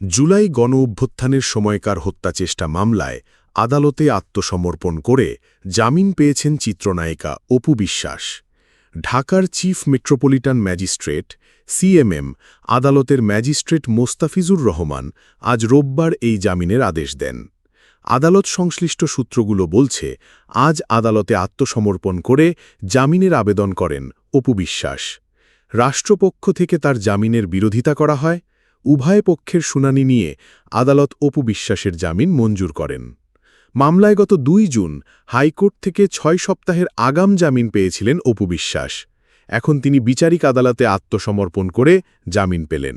জুলাই গণ অভ্যুত্থানের সময়কার হত্যাচেষ্টা মামলায় আদালতে আত্মসমর্পণ করে জামিন পেয়েছেন চিত্রনায়িকা অপু বিশ্বাস। ঢাকার চিফ মেট্রোপলিটন ম্যাজিস্ট্রেট সিএমএম আদালতের ম্যাজিস্ট্রেট মোস্তাফিজুর রহমান আজ রোববার এই জামিনের আদেশ দেন। আদালত সংশ্লিষ্ট সূত্রগুলো বলছে, আজ আদালতে আত্মসমর্পণ করে জামিনের আবেদন করেন অপু বিশ্বাস। রাষ্ট্রপক্ষ থেকে তার জামিনের বিরোধিতা করা হয় উভয় পক্ষের শুনানি নিয়ে আদালত অপু বিশ্বাসের জামিন মঞ্জুর করেন। মামলায় গত দুই জুন হাইকোর্ট থেকে ছয় সপ্তাহের আগাম জামিন পেয়েছিলেন অপু বিশ্বাস। এখন তিনি বিচারিক আদালতে আত্মসমর্পণ করে জামিন পেলেন।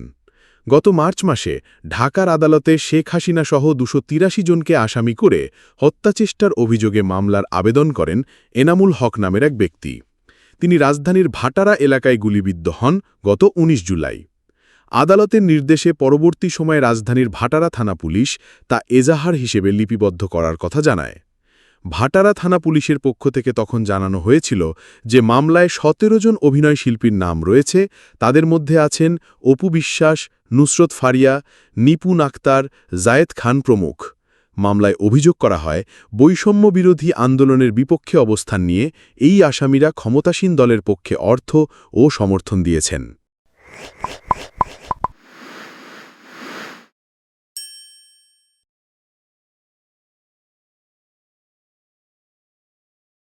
গত মার্চ মাসে ঢাকার আদালতে শেখ হাসিনা সহ দুশো জনকে আসামি করে হত্যাচেষ্টার অভিযোগে মামলার আবেদন করেন এনামুল হক নামের এক ব্যক্তি। তিনি রাজধানীর ভাটারা এলাকায় গুলিবিদ্ধ হন গত ১৯ জুলাই। আদালতের নির্দেশে পরবর্তী সময়ে রাজধানীর ভাটারা থানা পুলিশ তা এজাহার হিসেবে লিপিবদ্ধ করার কথা জানায়। ভাটারা থানা পুলিশের পক্ষ থেকে তখন জানানো হয়েছিল যে মামলায় সতেরো জন অভিনয় শিল্পীর নাম রয়েছে, তাদের মধ্যে আছেন অপু বিশ্বাস, নুসরত ফারিয়া নিপুন আক্তার জায়েদ খান প্রমুখ। মামলায় অভিযোগ করা হয়, বৈষম্য বিরোধী আন্দোলনের বিপক্ষে অবস্থান নিয়ে এই আসামিরা ক্ষমতাসীন দলের পক্ষে অর্থ ও সমর্থন দিয়েছেন।